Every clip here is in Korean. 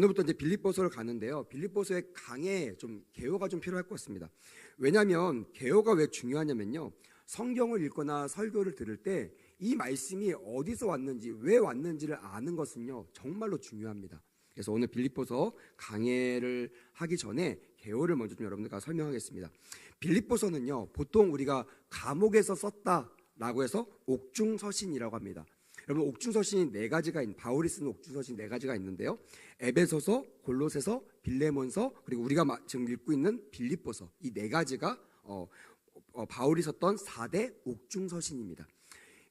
오늘부터 이제 빌립보서를 가는데요. 빌립보서의 강에 좀 개요가 좀 필요할 것 같습니다. 왜냐하면 개요가 왜 중요하냐면요. 성경을 읽거나 설교를 들을 때 이 말씀이 어디서 왔는지 왜 왔는지를 아는 것은요 정말로 중요합니다. 그래서 오늘 빌립보서 강해를 하기 전에 개요를 먼저 좀 여러분들과 설명하겠습니다. 빌립보서는요 보통 우리가 감옥에서 썼다라고 해서 옥중서신이라고 합니다. 여러분 옥중서신이 네 가지가 있는 바울이 쓴 옥중서신 네 가지가 있는데요. 에베소서, 골로새서, 빌레몬서 그리고 우리가 마- 지금 읽고 있는 빌립보서 이 네 가지가 어, 어, 바울이 썼던 4대 옥중서신입니다.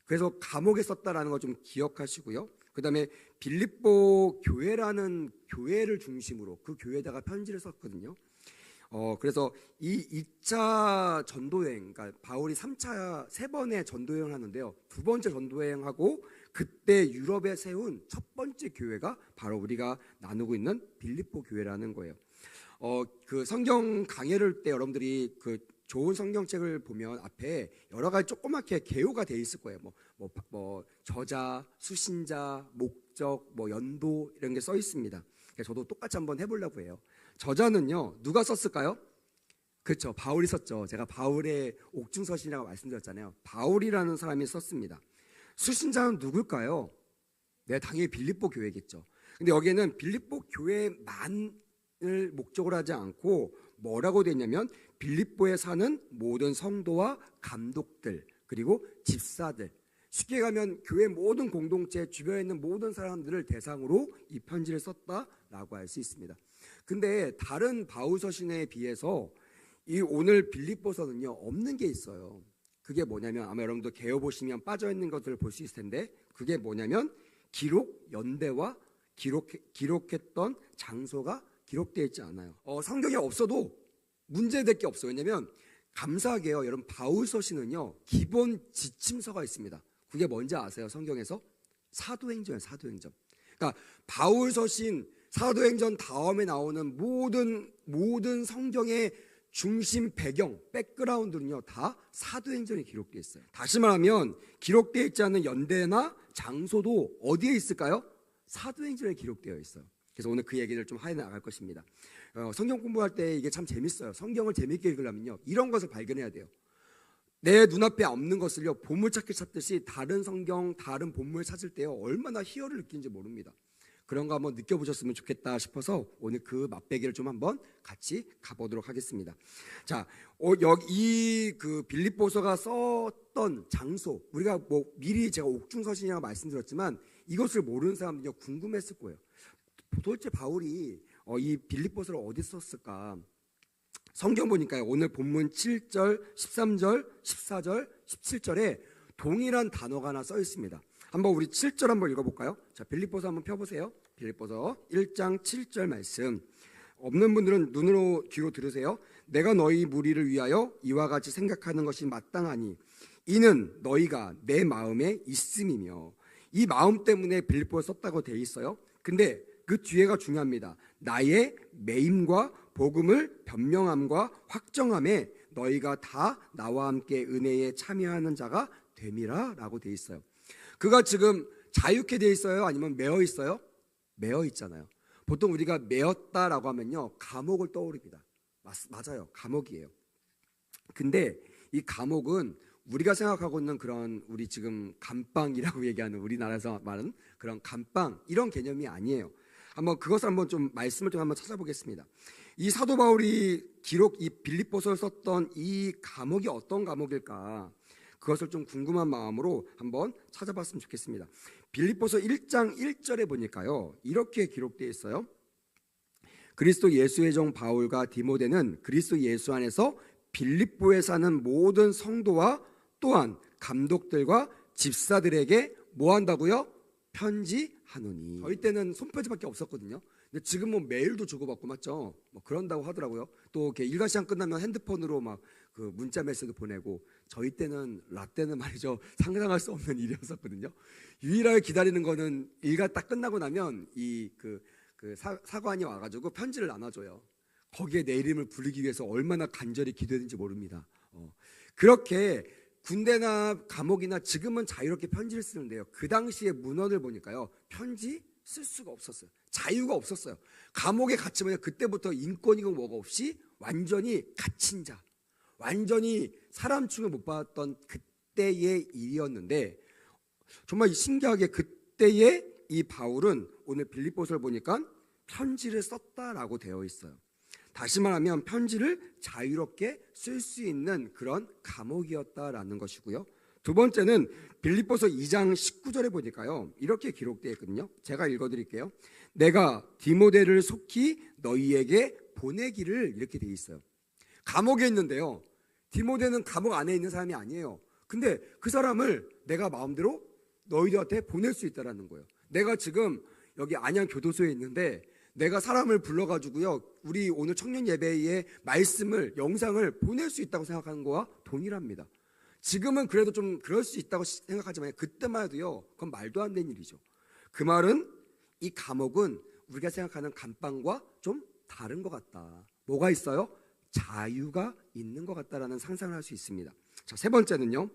그래서 감옥에 썼다라는 거좀 기억하시고요. 그다음에 빌립보 교회라는 교회를 중심으로 그 교회에다가 편지를 썼거든요. 어 그래서 이 2차 전도 여행, 그러니까 바울이 3차 세 번의 전도 여행을 하는데요. 두 번째 전도 여행하고 그때 유럽에 세운 첫 번째 교회가 바로 우리가 나누고 있는 빌립보 교회라는 거예요. 어 그 성경 강해를 때 여러분들이 그 좋은 성경책을 보면 앞에 여러 가지 조그맣게 개요가 돼 있을 거예요. 뭐, 뭐, 뭐 저자, 수신자, 목적, 뭐 연도 이런 게 써 있습니다. 그래서 저도 똑같이 한번 해보려고 해요. 저자는요 누가 썼을까요? 그렇죠. 바울이 썼죠. 제가 바울의 옥중서신이라고 말씀드렸잖아요. 바울이라는 사람이 썼습니다. 수신자는 누굴까요? 네, 당연히 빌립보 교회겠죠. 근데 여기에는 빌립보 교회만을 목적으로 하지 않고 뭐라고 되어 있냐면 빌립보에 사는 모든 성도와 감독들 그리고 집사들 쉽게 가면 교회 모든 공동체 주변에 있는 모든 사람들을 대상으로 이 편지를 썼다라고 할 수 있습니다. 근데 다른 바울서신에 비해서 이 오늘 빌립보서는요 없는 게 있어요. 그게 뭐냐면 아마 여러분도 개어 보시면 빠져 있는 것들을 볼 수 있을 텐데 그게 뭐냐면 기록 연대와 기록 기록했던 장소가 기록되어 있지 않아요. 어, 성경에 없어도 문제될 게 없어요. 왜냐면 감사하게요, 여러분 바울서신은요 기본 지침서가 있습니다. 그게 뭔지 아세요? 성경에서 사도행전이에요. 사도행전. 그러니까 바울서신 사도행전 다음에 나오는 모든 모든 성경의 중심 배경, 백그라운드는요 다 사도행전에 기록되어 있어요. 다시 말하면 기록되어 있지 않은 연대나 장소도 어디에 있을까요? 사도행전에 기록되어 있어요. 그래서 오늘 그 얘기를 좀해 나갈 것입니다. 어, 성경 공부할 때 이게 참 재밌어요. 성경을 재밌게 읽으려면요 이런 것을 발견해야 돼요. 내 눈앞에 없는 것을요 보물찾기 찾듯이 다른 성경, 다른 본물 찾을 때요 얼마나 희열을 느끼는지 모릅니다. 그런 거 한번 느껴보셨으면 좋겠다 싶어서 오늘 그 맛배기를 좀 한번 같이 가보도록 하겠습니다. 자, 어, 여기 그 빌립보서가 썼던 장소 우리가 뭐 미리 제가 옥중서신이라고 말씀드렸지만 이것을 모르는 사람들이 궁금했을 거예요. 도대체 바울이 어, 이 빌립보서를 어디 썼을까? 성경 보니까요. 오늘 본문 7절, 13절, 14절, 17절에 동일한 단어가 하나 써 있습니다. 한번 우리 7절 한번 읽어볼까요? 자, 빌립보서 한번 펴보세요. 빌립보서 1장 7절 말씀. 없는 분들은 눈으로 귀로 들으세요. 내가 너희 무리를 위하여 이와 같이 생각하는 것이 마땅하니 이는 너희가 내 마음에 있음이며 이 마음 때문에 빌립보를 썼다고 돼 있어요. 근데 그 뒤에가 중요합니다. 나의 매임과 복음을 변명함과 확정함에 너희가 다 나와 함께 은혜에 참여하는 자가 됨이라라고 돼 있어요. 그가 지금 자유케 돼 있어요? 아니면 매어 있어요? 매어 있잖아요. 보통 우리가 매었다라고 하면요 감옥을 떠오릅니다. 맞, 맞아요, 감옥이에요. 근데 이 감옥은 우리가 생각하고 있는 그런 우리 지금 감방이라고 얘기하는 우리나라에서 말하는 그런 감방 이런 개념이 아니에요. 한번 그것을 한번 좀 말씀을 좀 한번 찾아보겠습니다. 이 사도 바울이 기록 이 빌립보서를 썼던 이 감옥이 어떤 감옥일까? 그것을 좀 궁금한 마음으로 한번 찾아봤으면 좋겠습니다. 빌립보서 1장 1절에 보니까요. 이렇게 기록되어 있어요. 그리스도 예수의 종 바울과 디모데는 그리스도 예수 안에서 빌립보에 사는 모든 성도와 또한 감독들과 집사들에게 뭐 한다고요? 편지하노니. 저희 때는 손편지밖에 없었거든요. 근데 지금 뭐 메일도 주고받고 맞죠? 뭐 그런다고 하더라고요. 또 이렇게 일과 시간 끝나면 핸드폰으로 막 그 문자 메시지 보내고 저희 때는 라떼는 말이죠 상상할 수 없는 일이었었거든요. 유일하게 기다리는 거는 일가 딱 끝나고 나면 이그 그 사, 사관이 와가지고 편지를 나눠줘요. 거기에 내 이름을 부르기 위해서 얼마나 간절히 기도했는지 모릅니다. 어. 그렇게 군대나 감옥이나 지금은 자유롭게 편지를 쓰는데요. 그 당시에 문헌을 보니까요. 편지 쓸 수가 없었어요. 자유가 없었어요. 감옥에 갇히면 그때부터 인권이고 뭐가 없이 완전히 갇힌 자, 완전히 사람 취급을 못 받았던 그때의 일이었는데 정말 신기하게 그때의 이 바울은 오늘 빌립보서를 보니까 편지를 썼다라고 되어 있어요. 다시 말하면 편지를 자유롭게 쓸 수 있는 그런 감옥이었다라는 것이고요. 두 번째는 빌립보서 2장 19절에 보니까요. 이렇게 기록되어 있거든요. 제가 읽어 드릴게요. 내가 디모데를 속히 너희에게 보내기를 이렇게 되어 있어요. 감옥에 있는데요. 디모데는 감옥 안에 있는 사람이 아니에요. 근데 그 사람을 내가 마음대로 너희들한테 보낼 수 있다라는 거예요. 내가 지금 여기 안양 교도소에 있는데 내가 사람을 불러가지고요. 우리 오늘 청년 예배의 말씀을 영상을 보낼 수 있다고 생각하는 거와 동일합니다. 지금은 그래도 좀 그럴 수 있다고 생각하지만 그때만 해도요. 그건 말도 안 되는 일이죠. 그 말은 이 감옥은 우리가 생각하는 감방과 좀 다른 것 같다. 뭐가 있어요? 자유가 있는 것 같다라는 상상을 할 수 있습니다. 자, 세 번째는요.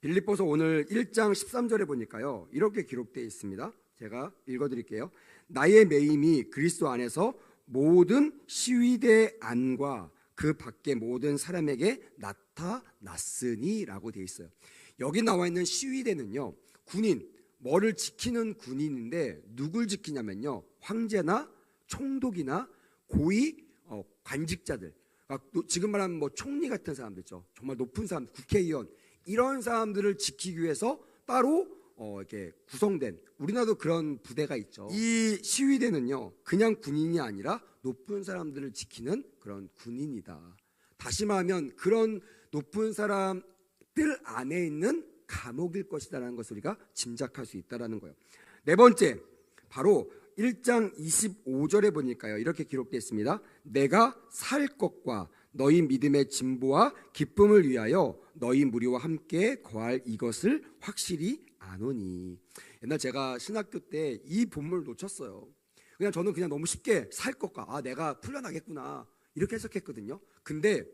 빌립보서 오늘 1장 13절에 보니까요. 이렇게 기록되어 있습니다. 제가 읽어 드릴게요. 나의 매임이 그리스도 안에서 모든 시위대 안과 그 밖의 모든 사람에게 나타났으니라고 되어 있어요. 여기 나와 있는 시위대는요. 군인, 뭐를 지키는 군인인데 누굴 지키냐면요. 황제나 총독이나 고위 어, 관직자들. 아, 또 지금 말하면 뭐 총리 같은 사람들 있죠. 정말 높은 사람, 국회의원 이런 사람들을 지키기 위해서 따로 어, 이렇게 구성된 우리나라도 그런 부대가 있죠. 이 시위대는요, 그냥 군인이 아니라 높은 사람들을 지키는 그런 군인이다. 다시 말하면 그런 높은 사람들 안에 있는 감옥일 것이다라는 것을 우리가 짐작할 수 있다라는 거예요. 네 번째, 바로 1장 25절에 보니까요. 이렇게 기록되어 있습니다. 내가 살 것과 너희 믿음의 진보와 기쁨을 위하여 너희 무리와 함께 거할 이것을 확실히 아노니. 옛날 제가 신학교 때 이 본문을 놓쳤어요. 그냥 저는 그냥 너무 쉽게 살 것과 아 내가 풀려나겠구나 이렇게 해석했거든요. 근데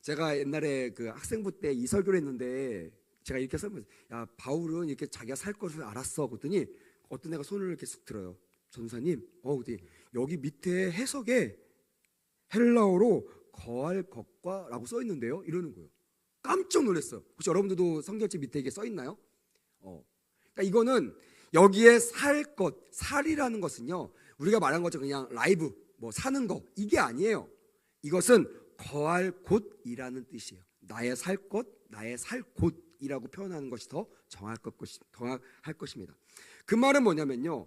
제가 옛날에 그 학생부 때 이 설교를 했는데 제가 이렇게 설명했어요. 야 바울은 이렇게 자기가 살 것을 알았어. 그랬더니 어떤 애가 손을 이렇게 쓱 들어요. 전사님, 어, 어디 여기 밑에 해석에 헬라어로 거할 것과라고 써 있는데요. 이러는 거예요. 깜짝 놀랐어요. 혹시 여러분들도 성경책 밑에 이게 써 있나요? 어. 그러니까 이거는 여기에 살 것, 살이라는 것은요. 우리가 말한 것처럼 그냥 라이브, 뭐 사는 거 이게 아니에요. 이것은 거할 곳이라는 뜻이에요. 나의 살 곳, 나의 살 곳이라고 표현하는 것이 더 정할 것 정할 것입니다. 그 말은 뭐냐면요.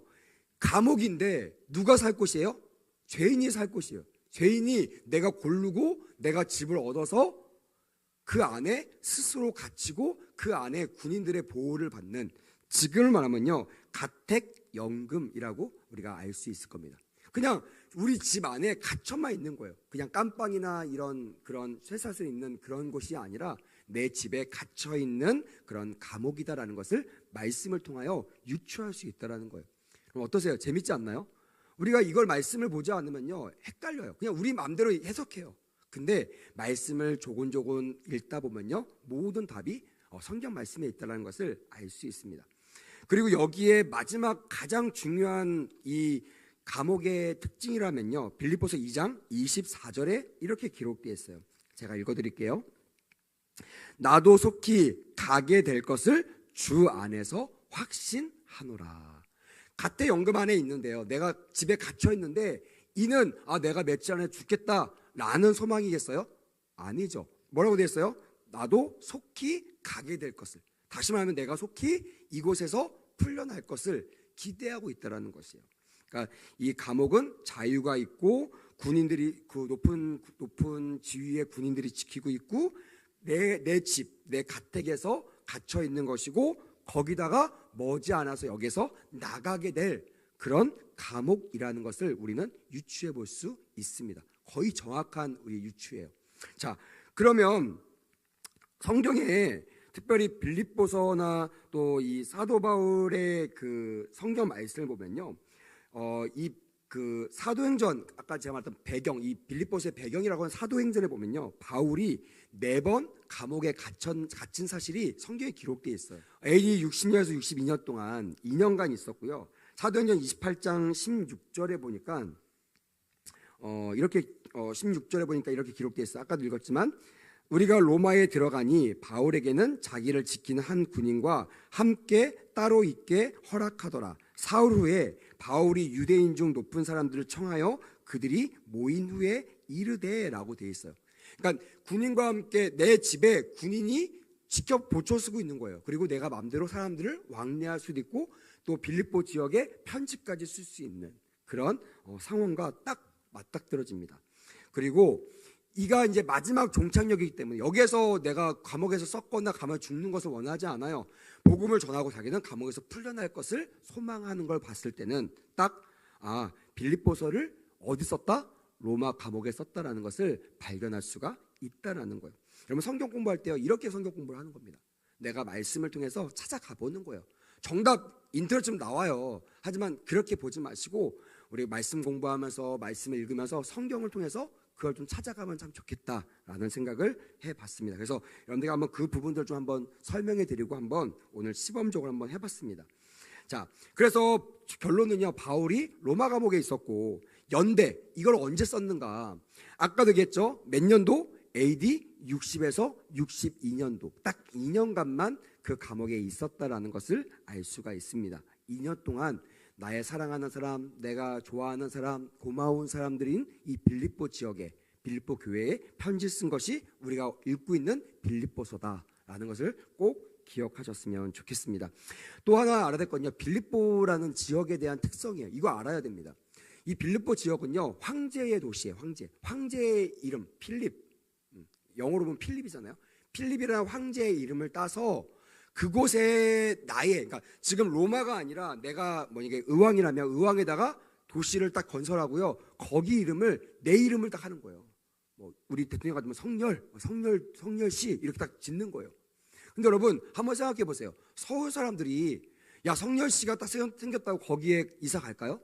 감옥인데 누가 살 곳이에요? 죄인이 살 곳이에요. 죄인이 내가 고르고 내가 집을 얻어서 그 안에 스스로 갇히고 그 안에 군인들의 보호를 받는 지금을 말하면요 가택연금이라고 우리가 알 수 있을 겁니다. 그냥 우리 집 안에 갇혀만 있는 거예요. 그냥 깜빵이나 이런 그런 쇠사슬 있는 그런 곳이 아니라 내 집에 갇혀 있는 그런 감옥이다라는 것을 말씀을 통하여 유추할 수 있다라는 거예요. 그럼 어떠세요? 재밌지 않나요? 우리가 이걸 말씀을 보지 않으면요 헷갈려요. 그냥 우리 마음대로 해석해요. 근데 말씀을 조곤조곤 읽다 보면요 모든 답이 어, 성경 말씀에 있다는 것을 알 수 있습니다. 그리고 여기에 마지막 가장 중요한 이 감옥의 특징이라면요 빌립보서 2장 24절에 이렇게 기록되어 있어요. 제가 읽어드릴게요. 나도 속히 가게 될 것을 주 안에서 확신하노라. 갓대 연금 안에 있는데요. 내가 집에 갇혀 있는데 이는 아 내가 며칠 안에 죽겠다라는 소망이겠어요? 아니죠. 뭐라고 되어 있어요? 나도 속히 가게 될 것을. 다시 말하면 내가 속히 이곳에서 풀려날 것을 기대하고 있다라는 것이에요. 그러니까 이 감옥은 자유가 있고 군인들이 그 높은 높은 지위의 군인들이 지키고 있고 내 내 집, 내 가택에서 갇혀 있는 것이고 거기다가 머지않아서 여기서 나가게 될 그런 감옥이라는 것을 우리는 유추해 볼 수 있습니다. 거의 정확한 우리 유추예요. 자, 그러면 성경에 특별히 빌립보서나 또 이 사도 바울의 그 성경 말씀을 보면요. 어, 이 그 사도행전 아까 제가 말했던 배경 이 빌립보서의 배경이라고 하는 사도행전에 보면요. 바울이 매번 감옥에 갇힌, 갇힌 사실이 성경에 기록되어 있어요. AD 60년에서 62년 동안 2년간 있었고요. 사도행전 28장 16절에 보니까 어, 이렇게 어, 16절에 보니까 이렇게 기록되어 있어. 요 아까도 읽었지만 우리가 로마에 들어가니 바울에게는 자기를 지키는 한 군인과 함께 따로 있게 허락하더라. 사흘 후에 바울이 유대인 중 높은 사람들을 청하여 그들이 모인 후에 이르되라고 되어 있어요. 그러니까 군인과 함께 내 집에 군인이 직접 보초 쓰고 있는 거예요. 그리고 내가 마음대로 사람들을 왕래할 수도 있고 또 빌립보 지역에 편집까지 쓸 수 있는 그런 어, 상황과 딱 맞닥뜨려집니다. 그리고 이가 이제 마지막 종착역이기 때문에 여기에서 내가 감옥에서 썩거나 감옥에 죽는 것을 원하지 않아요. 복음을 전하고 자기는 감옥에서 풀려날 것을 소망하는 걸 봤을 때는 딱 아, 빌립보서를 어디 썼다? 로마 감옥에 썼다라는 것을 발견할 수가 있다라는 거예요. 여러분 성경 공부할 때요. 이렇게 성경 공부를 하는 겁니다. 내가 말씀을 통해서 찾아가 보는 거예요. 정답 인터넷 좀 나와요. 하지만 그렇게 보지 마시고 우리 말씀 공부하면서 말씀을 읽으면서 성경을 통해서 그걸 좀 찾아가면 참 좋겠다라는 생각을 해봤습니다. 그래서 여러분들이 한번 그 부분들 좀 한번 설명해 드리고 한번 오늘 시범적으로 한번 해봤습니다. 자, 그래서 결론은요, 바울이 로마 감옥에 있었고, 연대, 이걸 언제 썼는가? 아까도 얘기했죠? 몇 년도? AD 60에서 62년도. 딱 2년간만 그 감옥에 있었다라는 것을 알 수가 있습니다. 2년 동안 나의 사랑하는 사람, 내가 좋아하는 사람, 고마운 사람들인 이 빌립보 지역에 빌립보 교회에 편지 쓴 것이 우리가 읽고 있는 빌립보서다라는 것을 꼭 기억하셨으면 좋겠습니다. 또 하나 알아야 될 건요. 빌립보라는 지역에 대한 특성이에요. 이거 알아야 됩니다. 이 빌립보 지역은요. 황제의 도시예요. 황제. 황제의 이름 필립. 음, 영어로 보면 필립이잖아요. 필립이라는 황제의 이름을 따서 그곳에 나의 그러니까 지금 로마가 아니라 내가 뭐 이게 의왕이라면 의왕에다가 도시를 딱 건설하고요. 거기 이름을 내 이름을 딱 하는 거예요. 뭐 우리 대통령 같으면 성렬, 뭐 성렬, 성렬시 이렇게 딱 짓는 거예요. 근데 여러분 한번 생각해 보세요. 서울 사람들이 야 성렬시가 딱 생겼다고 거기에 이사 갈까요?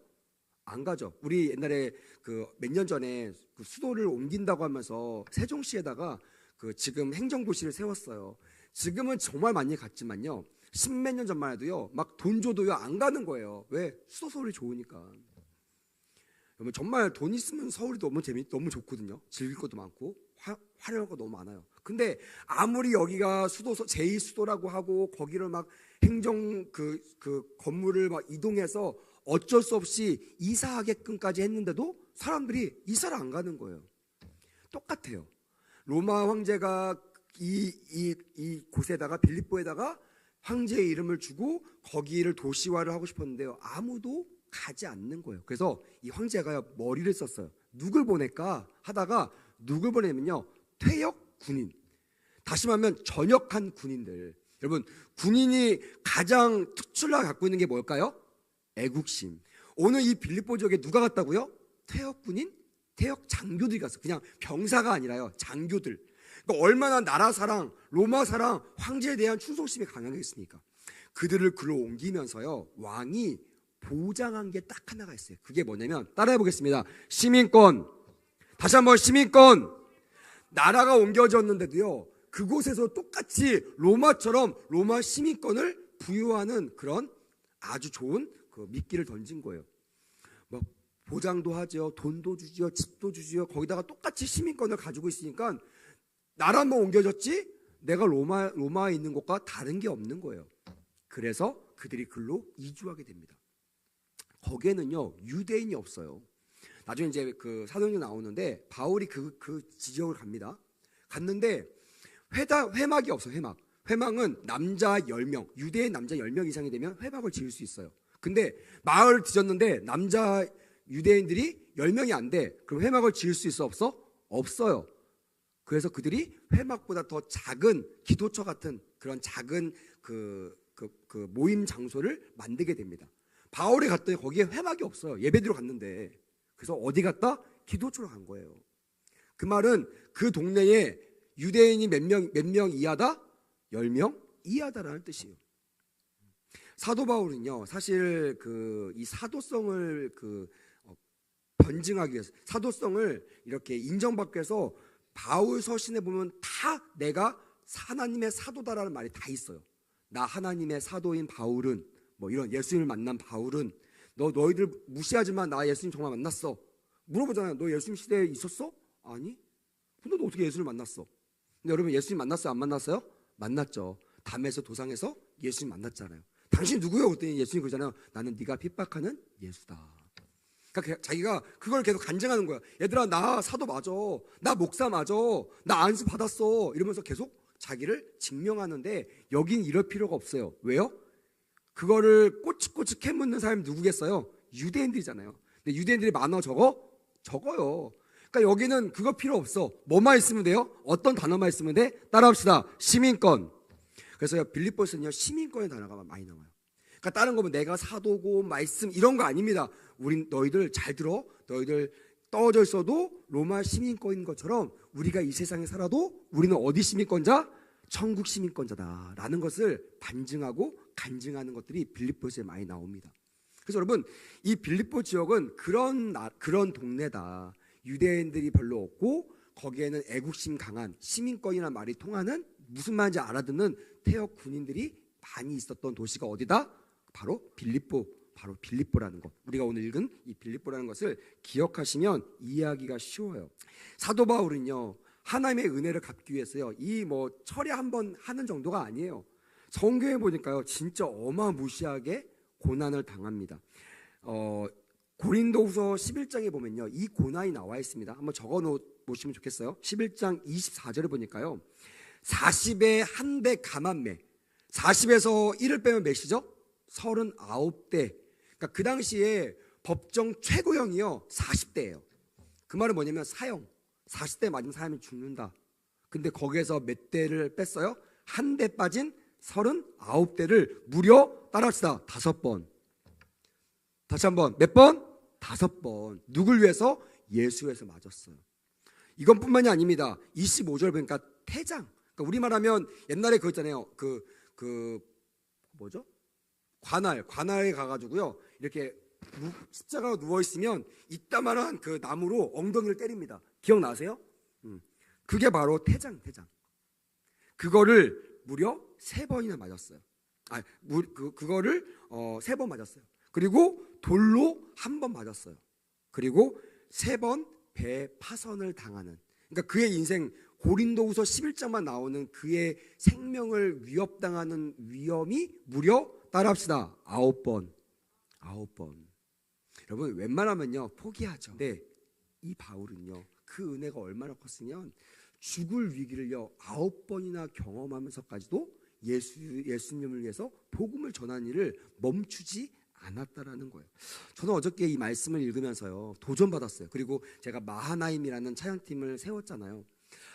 안 가죠. 우리 옛날에 그 몇 년 전에 그 수도를 옮긴다고 하면서 세종시에다가 그 지금 행정도시를 세웠어요. 지금은 정말 많이 갔지만요. 십몇 년 전만 해도요. 막 돈 줘도요 안 가는 거예요. 왜? 수도 서울이 좋으니까. 여러분 정말 돈 있으면 서울이 너무 재밌 너무 좋거든요. 즐길 것도 많고 화, 화려한 거 너무 많아요. 근데 아무리 여기가 수도 제2 수도라고 하고 거기를 막 행정 그, 그 건물을 막 이동해서 어쩔 수 없이 이사하게끔까지 했는데도 사람들이 이사를 안 가는 거예요. 똑같아요. 로마 황제가 이, 이, 이 곳에다가 빌립보에다가 황제의 이름을 주고 거기를 도시화를 하고 싶었는데요. 아무도 가지 않는 거예요. 그래서 이 황제가 머리를 썼어요. 누굴 보낼까 하다가 누굴 보내면요. 퇴역 군인. 다시 말하면 전역한 군인들. 여러분, 군인이 가장 특출나게 갖고 있는 게 뭘까요? 애국심. 오늘 이 빌립보 지역에 누가 갔다고요? 퇴역 군인? 퇴역 장교들이 갔어. 그냥 병사가 아니라요. 장교들. 그러니까 얼마나 나라 사랑, 로마 사랑, 황제에 대한 충성심이 강하겠습니까? 그들을 글로 옮기면서요, 왕이 보장한 게 딱 하나가 있어요. 그게 뭐냐면, 따라해 보겠습니다. 시민권. 다시 한번 시민권. 나라가 옮겨졌는데도요, 그곳에서 똑같이 로마처럼 로마 시민권을 부여하는 그런 아주 좋은 그 미끼를 던진 거예요. 뭐 보장도 하죠, 돈도 주죠, 집도 주죠. 거기다가 똑같이 시민권을 가지고 있으니까 나라만 뭐 옮겨졌지 내가 로마 로마에 있는 것과 다른 게 없는 거예요. 그래서 그들이 글로 이주하게 됩니다. 거기에는요 유대인이 없어요. 나중에 이제 그 사도행전 나오는데 바울이 그, 그 지역을 갑니다. 갔는데 회다, 회막이 없어 회막. 회막은 남자 10명, 유대인 남자 10명 이상이 되면 회막을 지을 수 있어요. 근데 마을 뒤졌는데 남자 유대인들이 10명이 안 돼. 그럼 회막을 지을 수 있어 없어? 없어요. 그래서 그들이 회막보다 더 작은 기도처 같은 그런 작은 그, 그, 그 모임 장소를 만들게 됩니다. 바울이 갔더니 거기에 회막이 없어요. 예배드려 갔는데. 그래서 어디 갔다? 기도처로 간 거예요. 그 말은 그 동네에 유대인이 몇 명, 몇 명 이하다? 열명 이하다라는 뜻이에요. 사도 바울은요, 사실 그 이 사도성을 그 어, 변증하기 위해서 사도성을 이렇게 인정받기 위해서 바울 서신에 보면 다 내가 하나님의 사도다라는 말이 다 있어요. 나 하나님의 사도인 바울은 뭐 이런 예수님을 만난 바울은 너 너희들 무시하지만 나 예수님 정말 만났어. 물어보잖아요. 너 예수님 시대에 있었어? 아니. 근데 너 어떻게 예수를 만났어? 근데 여러분 예수님 만났어요? 안 만났어요? 만났죠. 담에서 도상에서 예수님 만났잖아요. 당신 누구예요? 그랬더니 예수님 그러잖아요. 나는 네가 핍박하는 예수다. 그러니까 자기가 그걸 계속 간증하는 거야. 얘들아 나 사도 맞아. 나 목사 맞아. 나 안수 받았어. 이러면서 계속 자기를 증명하는데 여긴 이럴 필요가 없어요. 왜요? 그거를 꼬치꼬치 캐묻는 사람이 누구겠어요? 유대인들이잖아요. 근데 유대인들이 많아 적어? 적어요. 그러니까 여기는 그거 필요 없어. 뭐만 있으면 돼요? 어떤 단어만 있으면 돼? 따라합시다. 시민권. 그래서 빌립보스는요 시민권의 단어가 많이 나와요. 그러니까 다른 거면 내가 사도고 말씀 이런 거 아닙니다. 우린 너희들 잘 들어. 너희들 떨어져 있어도 로마 시민권인 것처럼 우리가 이 세상에 살아도 우리는 어디 시민권자? 천국 시민권자다라는 것을 반증하고 간증하는 것들이 빌립보스에 많이 나옵니다. 그래서 여러분 이 빌립보 지역은 그런 나, 그런 동네다. 유대인들이 별로 없고 거기에는 애국심 강한 시민권이라는 말이 통하는 무슨 말인지 알아듣는 태역 군인들이 많이 있었던 도시가 어디다? 바로 빌립보, 바로 빌립보라는 것. 우리가 오늘 읽은 이 빌립보라는 것을 기억하시면 이해하기가 쉬워요. 사도 바울은요 하나님의 은혜를 갚기 위해서요 이 뭐 철에 한 번 하는 정도가 아니에요. 성경에 보니까요 진짜 어마무시하게 고난을 당합니다. 어, 고린도후서 11장에 보면요 이 고난이 나와 있습니다. 한번 적어 놓으시면 좋겠어요. 11장 24절에 보니까요 40에 한배 감한매 40에서 1을 빼면 몇이죠? 39대. 그러니까 그 당시에 법정 최고형이요 40대예요. 그 말은 뭐냐면 사형. 40대 맞으면 사람이 죽는다. 근데 거기에서 몇 대를 뺐어요? 한 대 빠진 39대를 무려 따라합시다. 다섯 번. 다시 한 번 몇 번? 다섯 번. 누굴 위해서? 예수 위해서 맞았어요. 이건 뿐만이 아닙니다. 25절 보니까 태장. 그러니까 우리말하면 옛날에 그거 있잖아요. 그, 그, 뭐죠? 관할. 관할에 가가지고요. 이렇게 누- 십자가로 누워있으면 이따만한 그 나무로 엉덩이를 때립니다. 기억나세요? 음. 그게 바로 태장, 태장. 그거를 무려 세 번이나 맞았어요. 아, 무, 그, 그거를 어, 세 번 맞았어요. 그리고 돌로 한 번 맞았어요. 그리고 세 번 배 파선을 당하는. 그러니까 그의 인생 고린도후서 11장만 나오는 그의 생명을 위협당하는 위험이 무려 따라합시다. 아홉 번. 아홉 번. 여러분 웬만하면요 포기하죠. 근데 이 바울은요 그 은혜가 얼마나 컸으면 죽을 위기를요 아홉 번이나 경험하면서까지도 예수 예수님을 위해서 복음을 전하는 일을 멈추지 않았다라는 거예요. 저는 어저께 이 말씀을 읽으면서요 도전 받았어요. 그리고 제가 마하나임이라는 찬양팀을 세웠잖아요.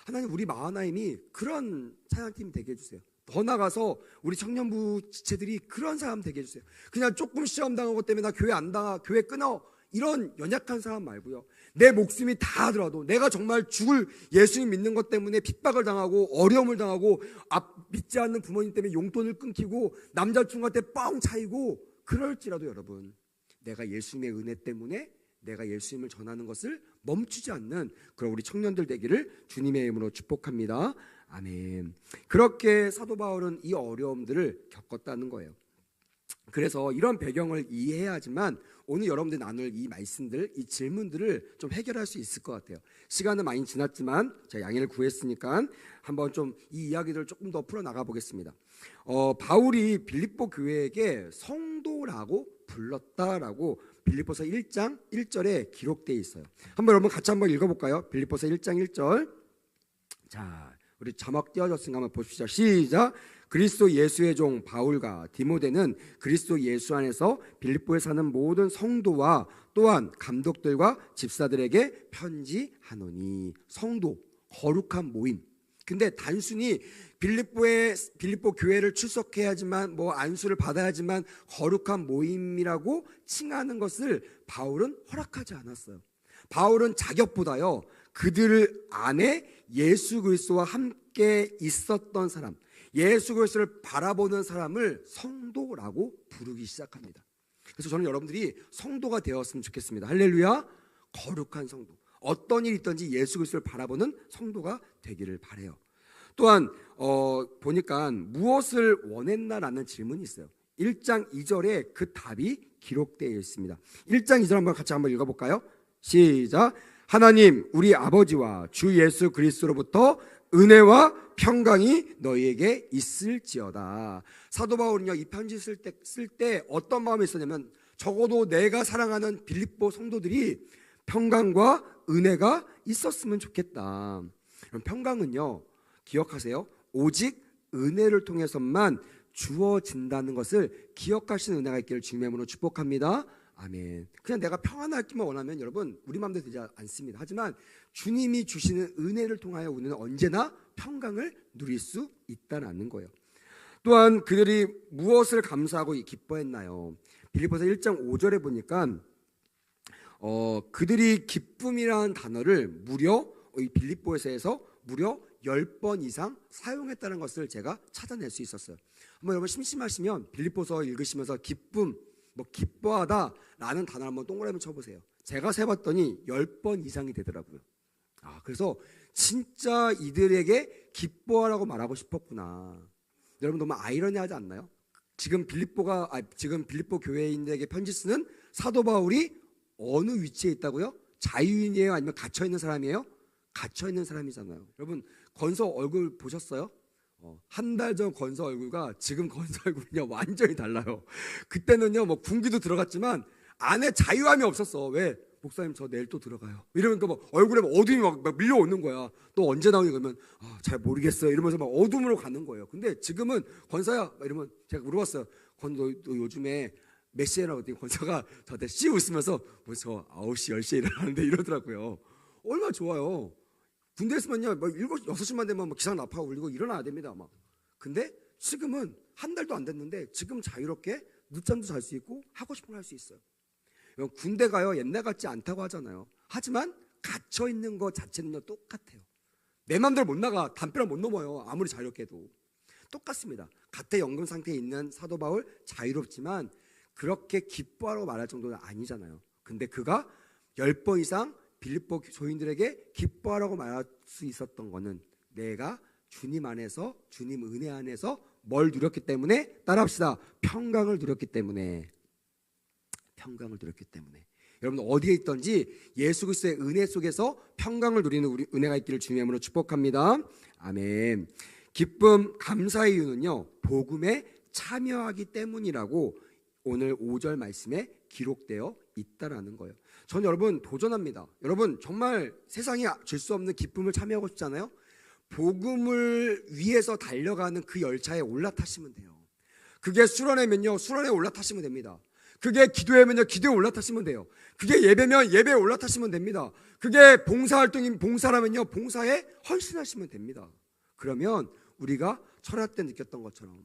하나님 우리 마하나임이 그런 찬양팀 되게 해주세요. 더 나가서 우리 청년부 지체들이 그런 사람 되게 해주세요. 그냥 조금 시험 당한 것 때문에 나 교회 안 가, 교회 끊어 이런 연약한 사람 말고요. 내 목숨이 다 들어도 내가 정말 죽을 예수님 믿는 것 때문에 핍박을 당하고 어려움을 당하고 앞 믿지 않는 부모님 때문에 용돈을 끊기고 남자친구한테 뻥 차이고 그럴지라도 여러분 내가 예수님의 은혜 때문에 내가 예수님을 전하는 것을 멈추지 않는 그런 우리 청년들 되기를 주님의 이름으로 축복합니다. 아멘. 그렇게 사도 바울은 이 어려움들을 겪었다는 거예요. 그래서 이런 배경을 이해해야지만 오늘 여러분들 나눌 이 말씀들, 이 질문들을 좀 해결할 수 있을 것 같아요. 시간은 많이 지났지만 제가 양해를 구했으니까 한번 좀 이 이야기들을 조금 더 풀어 나가 보겠습니다. 어, 바울이 빌립보 교회에게 성도라고 불렀다라고 빌립보서 1장 1절에 기록되어 있어요. 한번 여러분 같이 한번 읽어 볼까요? 빌립보서 1장 1절. 자, 우리 자막 띄워졌으니까 한번 보십시오. 시작. 그리스도 예수의 종 바울과 디모데는 그리스도 예수 안에서 빌립보에 사는 모든 성도와 또한 감독들과 집사들에게 편지하노니 성도 거룩한 모임. 근데 단순히 빌립보에 빌립보 교회를 출석해야지만 뭐 안수를 받아야지만 거룩한 모임이라고 칭하는 것을 바울은 허락하지 않았어요. 바울은 자격보다요 그들 안에 예수 그리스도와 함께 있었던 사람, 예수 그리스도를 바라보는 사람을 성도라고 부르기 시작합니다. 그래서 저는 여러분들이 성도가 되었으면 좋겠습니다. 할렐루야. 거룩한 성도. 어떤 일이 있든지 예수 그리스도를 바라보는 성도가 되기를 바래요. 또한 어, 보니까 무엇을 원했나라는 질문이 있어요. 1장 2절에 그 답이 기록되어 있습니다. 1장 2절 한번 같이 한번 읽어볼까요? 시작. 하나님 우리 아버지와 주 예수 그리스도로부터 은혜와 평강이 너희에게 있을지어다. 사도 바울은요 이 편지 쓸때 쓸 때 어떤 마음이 있었냐면 적어도 내가 사랑하는 빌립보 성도들이 평강과 은혜가 있었으면 좋겠다. 그럼 평강은요 기억하세요. 오직 은혜를 통해서만 주어진다는 것을 기억하시는 은혜가 있기를 주님의 이름으로 축복합니다. 아멘. 그냥 내가 평안하기만 원하면 여러분 우리 마음대로 되지 않습니다. 하지만 주님이 주시는 은혜를 통하여 우리는 언제나 평강을 누릴 수 있다는 거예요. 또한 그들이 무엇을 감사하고 기뻐했나요? 빌립보서 1장 5절에 보니까 어, 그들이 기쁨이라는 단어를 무려 이 빌립보에서 무려 10번 이상 사용했다는 것을 제가 찾아낼 수 있었어요. 한번 여러분 심심하시면 빌립보서 읽으시면서 기쁨, 뭐 기뻐하다라는 단어 한번 동그라미 쳐보세요. 제가 세봤더니 10번 이상이 되더라고요. 아, 그래서 진짜 이들에게 기뻐하라고 말하고 싶었구나. 여러분 너무 아이러니하지 않나요? 지금 빌립보가 아, 지금 빌립보 교회인들에게 편지 쓰는 사도 바울이 어느 위치에 있다고요? 자유인이에요? 아니면 갇혀 있는 사람이에요? 갇혀 있는 사람이잖아요. 여러분 건서 얼굴 보셨어요? 한 달 전 건서 얼굴과 지금 건서 얼굴이요 완전히 달라요. 그때는요 뭐 군기도 들어갔지만 안에 자유함이 없었어. 왜? 목사님 저 내일 또 들어가요. 이러니까 막 얼굴에 막 어둠이 막, 막 밀려오는 거야. 또 언제 나오니 그러면 아, 잘 모르겠어요. 이러면서 막 어둠으로 가는 거예요. 근데 지금은 건서야 막 이러면 제가 물어봤어요. 건 너, 너 요즘에 몇 시에 나오더니 건서가 저한테 씨 웃으면서 뭐저 9시 10시에 일어나는데 이러더라고요. 얼마나 좋아요. 군대 있으면요, 뭐 일곱 여섯 시만 되면 뭐 기상 나파가 울리고 일어나야 됩니다, 막. 근데 지금은 한 달도 안 됐는데 지금 자유롭게 늦잠도 잘 수 있고 하고 싶은 걸 할 수 있어요. 군대 가요 옛날 같지 않다고 하잖아요. 하지만 갇혀 있는 것 자체는요 똑같아요. 내 마음대로 못 나가 담벼락 못 넘어요. 아무리 자유롭게 해도 똑같습니다. 갓대 연금 상태에 있는 사도 바울 자유롭지만 그렇게 기뻐하라고 말할 정도는 아니잖아요. 근데 그가 열 번 이상 빌립보 조인들에게 기뻐하라고 말할 수 있었던 거는 내가 주님 안에서 주님 은혜 안에서 뭘 누렸기 때문에 따라합시다. 평강을 누렸기 때문에 평강을 누렸기 때문에 여러분 어디에 있던지 예수 그리스도의 은혜 속에서 평강을 누리는 우리 은혜가 있기를 주님의 이름으로 축복합니다. 아멘. 기쁨 감사의 이유는요. 복음에 참여하기 때문이라고 오늘 5절 말씀에 기록되어 있다라는 거예요. 전 여러분 도전합니다. 여러분 정말 세상에 줄 수 없는 기쁨을 참여하고 싶잖아요. 복음을 위해서 달려가는 그 열차에 올라타시면 돼요. 그게 수련회면요, 수련회에 올라타시면 됩니다. 그게 기도회면요, 기도에 올라타시면 돼요. 그게 예배면 예배에 올라타시면 됩니다. 그게 봉사활동인 봉사라면요, 봉사에 헌신하시면 됩니다. 그러면 우리가 철학 때 느꼈던 것처럼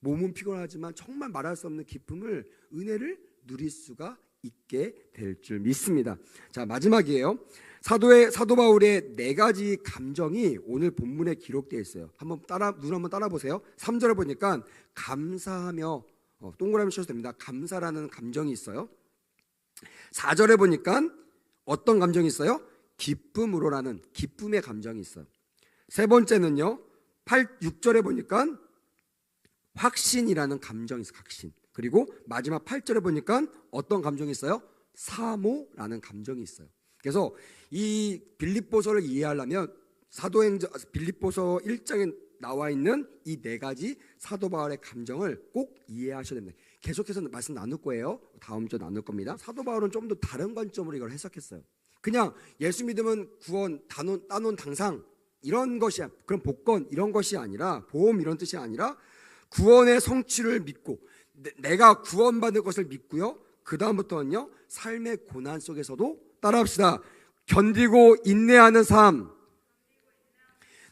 몸은 피곤하지만 정말 말할 수 없는 기쁨을 은혜를 누릴 수가 있게 될 줄 믿습니다. 자 마지막이에요. 사도의 사도 바울의 네 가지 감정이 오늘 본문에 기록되어 있어요. 한번 따라 눈 한번 따라 보세요. 3절에 보니까 감사하며 어, 동그라미 쳐도 됩니다. 감사라는 감정이 있어요. 4절에 보니까 어떤 감정이 있어요? 기쁨으로라는 기쁨의 감정이 있어요. 세 번째는요. 8, 6절에 보니까 확신이라는 감정이 있어요. 확신. 그리고 마지막 8절에 보니까 어떤 감정이 있어요? 사모라는 감정이 있어요. 그래서 이 빌립보서를 이해하려면 사도행전 빌립보서 1장에 나와 있는 이 네 가지 사도 바울의 감정을 꼭 이해하셔야 됩니다. 계속해서 말씀 나눌 거예요. 다음 주 나눌 겁니다. 사도 바울은 좀 더 다른 관점으로 이걸 해석했어요. 그냥 예수 믿으면 구원, 따놓은, 따놓은 당상 이런 것이 그런 복권 이런 것이 아니라 보험 이런 뜻이 아니라 구원의 성취를 믿고 내가 구원받을 것을 믿고요. 그 다음부터는요 삶의 고난 속에서도 따라합시다. 견디고 인내하는 삶.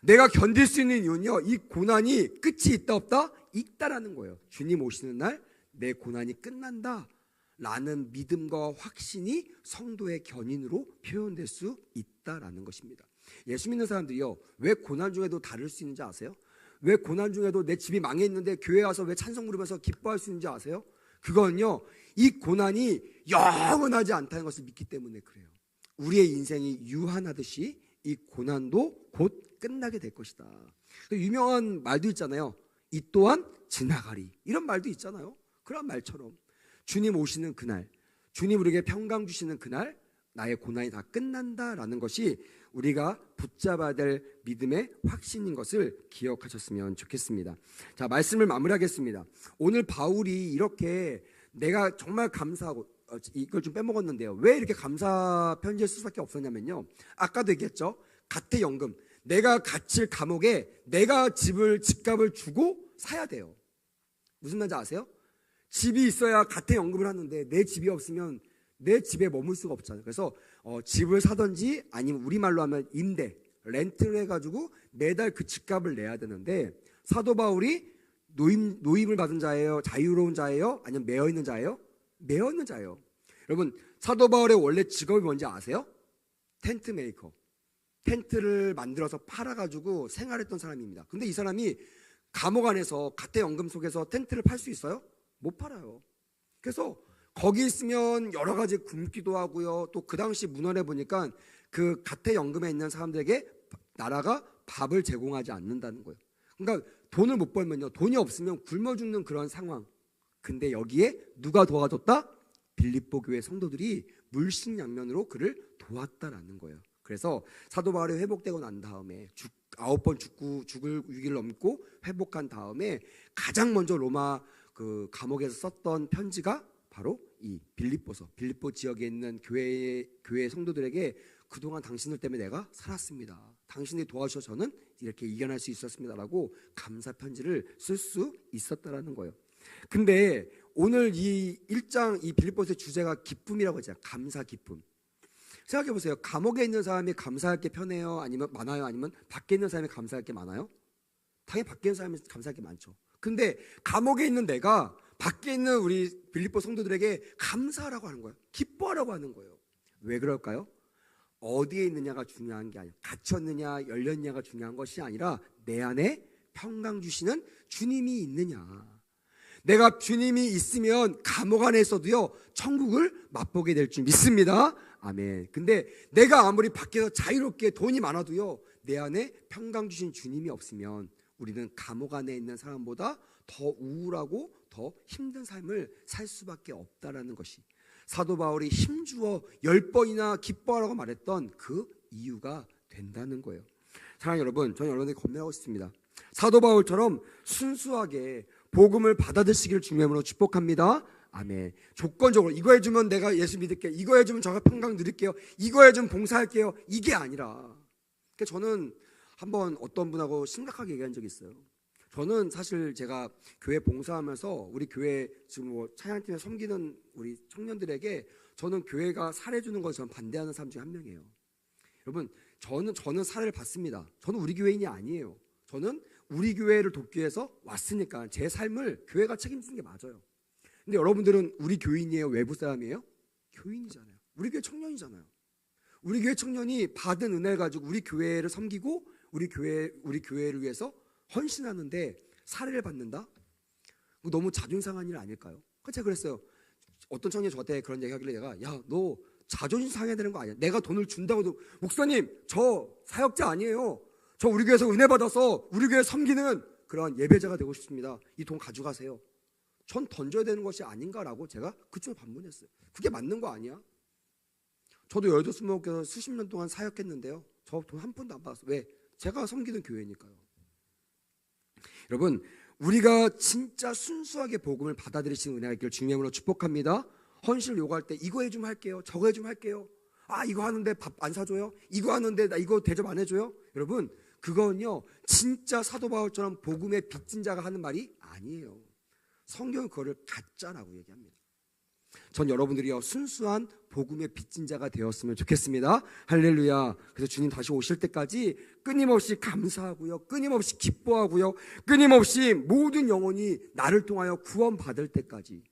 내가 견딜 수 있는 이유는요. 이 고난이 끝이 있다 없다 있다라는 거예요. 주님 오시는 날 내 고난이 끝난다. 라는 믿음과 확신이 성도의 견인으로 표현될 수 있다라는 것입니다. 예수 믿는 사람들이요. 왜 고난 중에도 다를 수 있는지 아세요? 왜 고난 중에도 내 집이 망해 있는데 교회 와서 왜 찬송 부르면서 기뻐할 수 있는지 아세요? 그건요. 이 고난이 영원하지 않다는 것을 믿기 때문에 그래요. 우리의 인생이 유한하듯이 이 고난도 곧 끝나게 될 것이다. 그 유명한 말도 있잖아요. 이 또한 지나가리. 이런 말도 있잖아요. 그런 말처럼 주님 오시는 그날, 주님 우리에게 평강 주시는 그날 나의 고난이 다 끝난다라는 것이 우리가 붙잡아야 될 믿음의 확신인 것을 기억하셨으면 좋겠습니다. 자, 말씀을 마무리하겠습니다. 오늘 바울이 이렇게 내가 정말 감사하고 어, 이걸 좀 빼먹었는데요. 왜 이렇게 감사 편지를 쓸 수밖에 없었냐면요. 아까도 얘기했죠. 가태 연금. 내가 갇힐 감옥에 내가 집을 집값을 주고 사야 돼요. 무슨 말인지 아세요? 집이 있어야 가태 연금을 하는데 내 집이 없으면 내 집에 머물 수가 없잖아요. 그래서 어, 집을 사든지 아니면 우리말로 하면 임대, 렌트를 해가지고 매달 그 집값을 내야 되는데 사도 바울이 노임, 노임을 받은 자예요? 자유로운 자예요? 아니면 매여 있는 자예요? 매여 있는 자예요. 여러분 사도 바울의 원래 직업이 뭔지 아세요? 텐트 메이커. 텐트를 만들어서 팔아가지고 생활했던 사람입니다. 근데 이 사람이 감옥 안에서 가태 연금 속에서 텐트를 팔 수 있어요? 못 팔아요. 그래서 거기 있으면 여러 가지 굶기도 하고요. 또 그 당시 문헌에 보니까 그 가태 연금에 있는 사람들에게 나라가 밥을 제공하지 않는다는 거예요. 그러니까 돈을 못 벌면요. 돈이 없으면 굶어 죽는 그런 상황. 근데 여기에 누가 도와줬다? 빌립보 교회 성도들이 물식양면으로 그를 도왔다라는 거예요. 그래서 사도 바울이 회복되고 난 다음에 죽, 아홉 번 죽고 죽을 위기를 넘고 회복한 다음에 가장 먼저 로마 그 감옥에서 썼던 편지가 바로 이 빌립보서 빌립보 지역에 있는 교회 교회 성도들에게 그동안 당신들 때문에 내가 살았습니다. 당신이 도와주셔서 저는 이렇게 이겨낼 수 있었습니다라고 감사 편지를 쓸 수 있었다라는 거예요. 근데 오늘 이 1장 이 빌립보서의 주제가 기쁨이라고 하잖아요. 감사 기쁨. 생각해 보세요. 감옥에 있는 사람이 감사할 게 편해요? 아니면 많아요? 아니면 밖에 있는 사람이 감사할 게 많아요? 당연히 밖에 있는 사람이 감사할 게 많죠. 근데 감옥에 있는 내가 밖에 있는 우리 빌립보 성도들에게 감사하라고 하는 거예요. 기뻐하라고 하는 거예요. 왜 그럴까요? 어디에 있느냐가 중요한 게 아니라 갇혔느냐 열렸느냐가 중요한 것이 아니라 내 안에 평강 주시는 주님이 있느냐. 내가 주님이 있으면 감옥 안에서도요 천국을 맛보게 될 줄 믿습니다. 아멘. 근데 내가 아무리 밖에서 자유롭게 돈이 많아도요 내 안에 평강 주신 주님이 없으면 우리는 감옥 안에 있는 사람보다 더 우울하고 더 힘든 삶을 살 수밖에 없다라는 것이 사도 바울이 힘주어 열 번이나 기뻐하라고 말했던 그 이유가 된다는 거예요. 사랑하는 여러분, 저는 여러분에게 건면하고 싶습니다. 사도 바울처럼 순수하게 복음을 받아들시기를 주님으로 축복합니다. 아멘. 조건적으로 이거 해주면 내가 예수 믿을게. 이거 해주면 저가 평강 누릴게요. 이거 해주면 봉사할게요. 이게 아니라. 그러니까 저는 한번 어떤 분하고 심각하게 얘기한 적이 있어요. 저는 사실 제가 교회 봉사하면서 우리 교회 지금 뭐 찬양팀에 섬기는 우리 청년들에게 저는 교회가 사례 주는 것을 저는 반대하는 사람 중에 한 명이에요. 여러분, 저는 저는 사례를 받습니다. 저는 우리 교회인이 아니에요. 저는 우리 교회를 돕기 위해서 왔으니까 제 삶을 교회가 책임지는 게 맞아요. 근데 여러분들은 우리 교인이에요? 외부 사람이에요? 교인이잖아요. 우리 교회 청년이잖아요. 우리 교회 청년이 받은 은혜를 가지고 우리 교회를 섬기고 우리 교회 우리 교회를 위해서 헌신하는데 사례를 받는다? 너무 자존심 상한 일 아닐까요? 그래서 그랬어요. 어떤 청년이 저한테 그런 얘기 하길래 내가 야 너 자존심 상해야 되는 거 아니야? 내가 돈을 준다고도 목사님 저 사역자 아니에요. 저 우리 교회에서 은혜 받아서 우리 교회 섬기는 그런 예배자가 되고 싶습니다. 이 돈 가져가세요. 전 던져야 되는 것이 아닌가라고 제가 그쪽에 반문했어요. 그게 맞는 거 아니야? 저도 열두 스무 교회 수십 년 동안 사역했는데요. 저 돈 한 푼도 안 받았어요. 왜? 제가 섬기는 교회니까요. 여러분, 우리가 진짜 순수하게 복음을 받아들이시는 은혜가 있기를 주님으로 축복합니다. 헌신을 요구할 때 이거 해주면 할게요. 저거 해주면 할게요. 아 이거 하는데 밥 안 사줘요? 이거 하는데 나 이거 대접 안 해줘요? 여러분 그건요 진짜 사도 바울처럼 복음의 빚진 자가 하는 말이 아니에요. 성경은 그거를 가짜라고 얘기합니다. 전 여러분들이요 순수한 복음의 빚진 자가 되었으면 좋겠습니다. 할렐루야. 그래서 주님 다시 오실 때까지 끊임없이 감사하고요, 끊임없이 기뻐하고요, 끊임없이 모든 영혼이 나를 통하여 구원 받을 때까지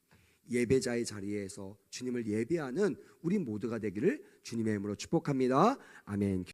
예배자의 자리에서 주님을 예배하는 우리 모두가 되기를 주님의 이름으로 축복합니다. 아멘.